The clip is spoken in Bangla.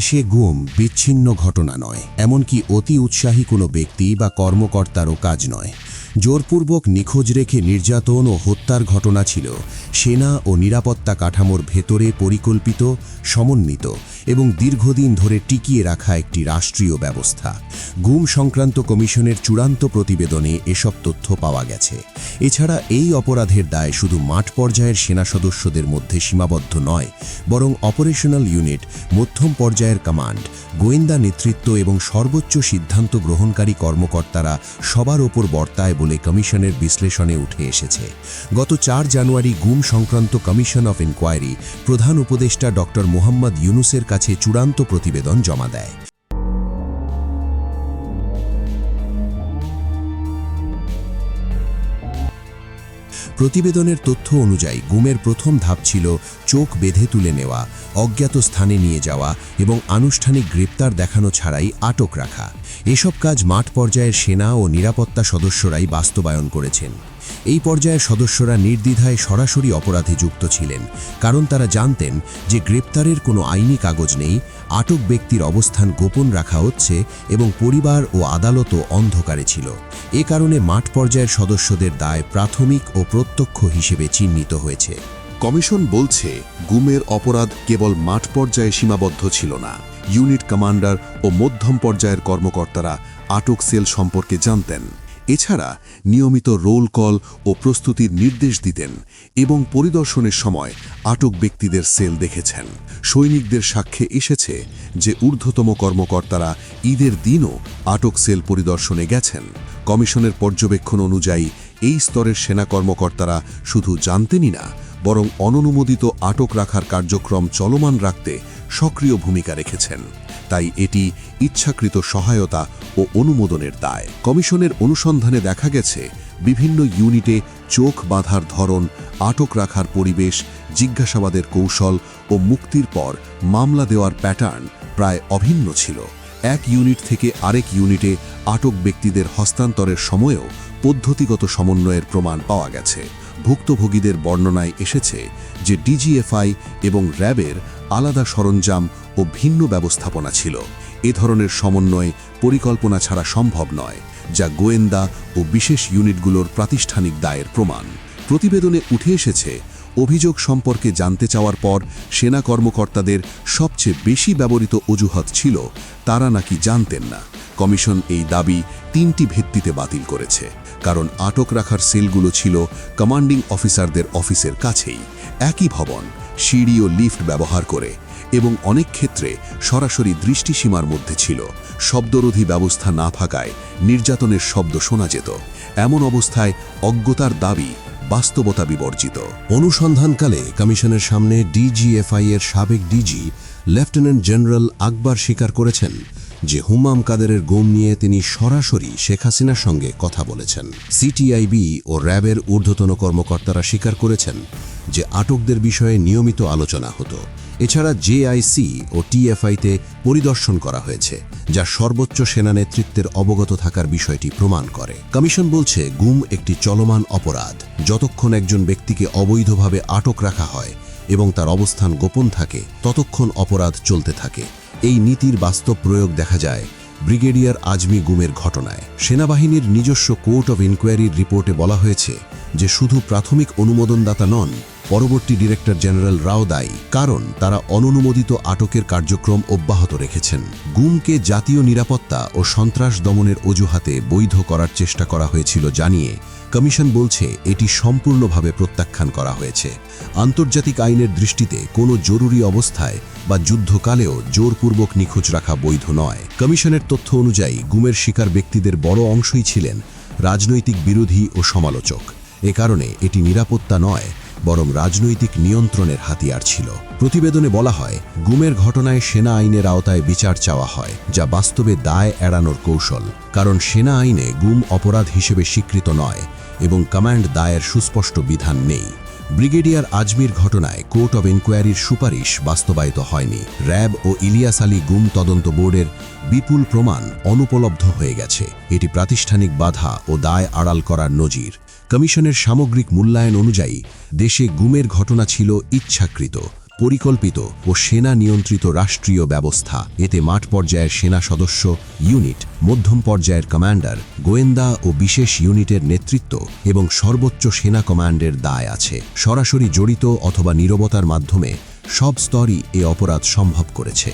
দেশে গুম বিচ্ছিন্ন ঘটনা নয়, এমনকি অতি উৎসাহী কোনো ব্যক্তি বা কর্মকর্তারও কাজ নয়। জোরপূর্বক নিখোঁজ রেখে নির্যাতন ও হত্যার ঘটনা ছিল সেনা ও নিরাপত্তা কাঠামোর ভেতরে পরিকল্পিত, সমন্বিত এবং দীর্ঘদিন ধরে টিকিয়ে রাখা একটি রাষ্ট্রীয় ব্যবস্থা। গুম সংক্রান্ত কমিশনের চূড়ান্ত প্রতিবেদনে এসব তথ্য পাওয়া গেছে। এছাড়া এই অপরাধের দায় শুধু মাঠ পর্যায়ের সেনা সদস্যদের মধ্যে সীমাবদ্ধ নয়, বরং অপারেশনাল ইউনিট, মধ্যম পর্যায়ের কমান্ড, গোয়েন্দা নেতৃত্ব এবং সর্বোচ্চ সিদ্ধান্ত গ্রহণকারী কর্মকর্তারা সবার ওপর বর্তায় বলে কমিশনের বিশ্লেষণে উঠে এসেছে। গত চার জানুয়ারি গুম সংক্রান্ত কমিশন অফ ইনকোয়ারি প্রধান উপদেষ্টা ডক্টর মোহাম্মদ ইউনুসের কাছে চূড়ান্ত প্রতিবেদন জমা দেয়। প্রতিবেদনের তথ্য অনুযায়ী গুমের প্রথম ধাপ ছিল চোখ বেঁধে তুলে নেওয়া, অজ্ঞাত স্থানে নিয়ে যাওয়া এবং আনুষ্ঠানিক গ্রেপ্তার দেখানো ছাড়াই আটক রাখা। এসব কাজ মাঠ পর্যায়ের সেনা ও নিরাপত্তা সদস্যরাই বাস্তবায়ন করেছেন। এই পর্যায়ের সদস্যরা নির্দ্বিধায় সরাসরি অপরাধে যুক্ত ছিলেন, কারণ তারা জানতেন যে গ্রেপ্তারের কোনো আইনি কাগজ নেই, আটক ব্যক্তির অবস্থান গোপন রাখা হচ্ছে এবং পরিবার ও আদালতও অন্ধকারে ছিল। এ কারণে মাঠ পর্যায়ের সদস্যদের দায় প্রাথমিক ও প্রত্যক্ষ হিসেবে চিহ্নিত হয়েছে। কমিশন বলছে, গুমের অপরাধ কেবল মাঠ পর্যায়ে সীমাবদ্ধ ছিল না। ইউনিট কমান্ডার ও মধ্যম পর্যায়ের কর্মকর্তারা আটক সেল সম্পর্কে জানতেন। এছাড়া নিয়মিত রোল কল ও প্রস্তুতির নির্দেশ দিতেন এবং পরিদর্শনের সময় আটক ব্যক্তিদের সেল দেখেছেন। সৈনিকদের সাক্ষ্যে এসেছে যে ঊর্ধ্বতম কর্মকর্তারা ঈদের দিনও আটক সেল পরিদর্শনে গেছেন। কমিশনের পর্যবেক্ষণ অনুযায়ী এই স্তরের সেনা কর্মকর্তারা শুধু জানতেনই না, বরং অননুমোদিত আটক রাখার কার্যক্রম চলমান রাখতে সক্রিয় ভূমিকা রেখেছেন। তাই এটি ইচ্ছাকৃত সহায়তা ও অনুমোদনের দায়। কমিশনের অনুসন্ধানে দেখা গেছে, বিভিন্ন ইউনিটে চোখ বাঁধার ধরন, আটক রাখার পরিবেশ, জিজ্ঞাসাবাদের কৌশল ও মুক্তির পর মামলা দেওয়ার প্যাটার্ন প্রায় অভিন্ন ছিল। এক ইউনিট থেকে আরেক ইউনিটে আটক ব্যক্তিদের হস্তান্তরের সময়েও পদ্ধতিগত সমন্বয়ের প্রমাণ পাওয়া গেছে। ভুক্তভোগীদের বর্ণনায় এসেছে যে, ডিজিএফআই এবং র্যাবের আলাদা সরঞ্জাম ও ভিন্ন ব্যবস্থাপনা ছিল। এ ধরনের সমন্বয় পরিকল্পনা ছাড়া সম্ভব নয়, যা গোয়েন্দা ও বিশেষ ইউনিটগুলোর প্রাতিষ্ঠানিক দায়ের প্রমাণ। প্রতিবেদনে উঠে এসেছে, অভিযোগ সম্পর্কে জানতে চাওয়ার পর সেনা কর্মকর্তাদের সবচেয়ে বেশি ব্যবহৃত অজুহাত ছিল, তারা নাকি জানতেন না। কমিশন এই দাবি তিনটি ভিত্তিতে বাতিল করেছে, কারণ আটক রাখার সেলগুলো ছিল কমান্ডিং অফিসারদের অফিসের কাছেই। একই ভবন সিঁড়ি ও লিফট ব্যবহার করে এবং অনেক ক্ষেত্রে সরাসরি দৃষ্টিসীমার মধ্যে ছিল। শব্দরোধী ব্যবস্থা না থাকায় নির্যাতনের শব্দ শোনা যেত। এমন অবস্থায় অজ্ঞতার দাবি বাস্তবতা বিবর্জিত। অনুসন্ধানকালে কমিশনের সামনে ডিজিএফআই এর সাবেক ডিজি লেফটেন্যান্ট জেনারেল আকবর স্বীকার করেছেন যে হুমাম কাদেরের গুম নিয়ে তিনি সরাসরি শেখ হাসিনার সঙ্গে কথা বলেছেন। সিটিআইবি ও র্যাবের ঊর্ধ্বতন কর্মকর্তারা স্বীকার করেছেন যে আটকদের বিষয়ে নিয়মিত আলোচনা হতো। এছাড়া জেআইসি ও টিএফআইতে পরিদর্শন করা হয়েছে, যা সর্বোচ্চ সেনা নেতৃত্বের অবগত থাকার বিষয়টি প্রমাণ করে। কমিশন বলছে, গুম একটি চলমান অপরাধ, যতক্ষণ একজন ব্যক্তিকে অবৈধভাবে আটক রাখা হয় এবং তার অবস্থান গোপন থাকে, ততক্ষণ অপরাধ চলতে থাকে। এই নীতির বাস্তব প্রয়োগ দেখা যায় ব্রিগেডিয়ার আজমি গুমের ঘটনায়। সেনাবাহিনীর নিজস্ব কোর্ট অব ইনকোয়ারির রিপোর্টে বলা হয়েছে যে, শুধু প্রাথমিক অনুমোদনদাতা নন পরবর্তী ডিরেক্টর জেনারেল রাও দায়ী কারণ তারা অননুমোদিত আটকের কার্যক্রম অব্যাহত রেখেছেন। গুমকে জাতীয় নিরাপত্তা ও সন্ত্রাস দমনের অজুহাতে বৈধ করার চেষ্টা করা হয়েছিল জানিয়ে কমিশন বলছে এটি সম্পূর্ণভাবে প্রত্যাখ্যান করা হয়েছে। আন্তর্জাতিক আইনের দৃষ্টিতে কোনো জরুরি অবস্থায় বা যুদ্ধকালেও জোরপূর্বক নিখোঁজ রাখা বৈধ নয়। কমিশনের তথ্য অনুযায়ী গুমের শিকার ব্যক্তিদের বড় অংশই ছিলেন রাজনৈতিক বিরোধী ও সমালোচক। এ কারণে এটি নিরাপত্তা নয় বরং রাজনৈতিক নিয়ন্ত্রণের হাতিয়ার ছিল। প্রতিবেদনে বলা হয়, গুমের ঘটনায় সেনা আইনের আওতায় বিচার চাওয়া হয়, যা বাস্তবে দায় এড়ানোর কৌশল। কারণ সেনা আইনে গুম অপরাধ হিসেবে স্বীকৃত নয় এবং কমান্ড দায়ের সুস্পষ্ট বিধান নেই। ব্রিগেডিয়ার আজমির ঘটনায় কোর্ট অব ইনকোয়ারির সুপারিশ বাস্তবায়িত হয়নি। র্যাব ও ইলিয়াস আলী গুম তদন্ত বোর্ডের বিপুল প্রমাণ অনুপলব্ধ হয়ে গেছে। এটি প্রাতিষ্ঠানিক বাধা ও দায় আড়াল করার নজির। কমিশনের সামগ্রিক মূল্যায়ন অনুযায়ী, দেশে গুমের ঘটনা ছিল ইচ্ছাকৃত, পরিকল্পিত ও সেনা নিয়ন্ত্রিত রাষ্ট্রীয় ব্যবস্থা। এতে মাঠ পর্যায়ের সেনা সদস্য, ইউনিট, মধ্যম পর্যায়ের কমান্ডার, গোয়েন্দা ও বিশেষ ইউনিটের নেতৃত্ব এবং সর্বোচ্চ সেনা কমান্ডের দায় আছে। সরাসরি জড়িত অথবা নীরবতার মাধ্যমে সব স্তরই এ অপরাধ সম্ভব করেছে।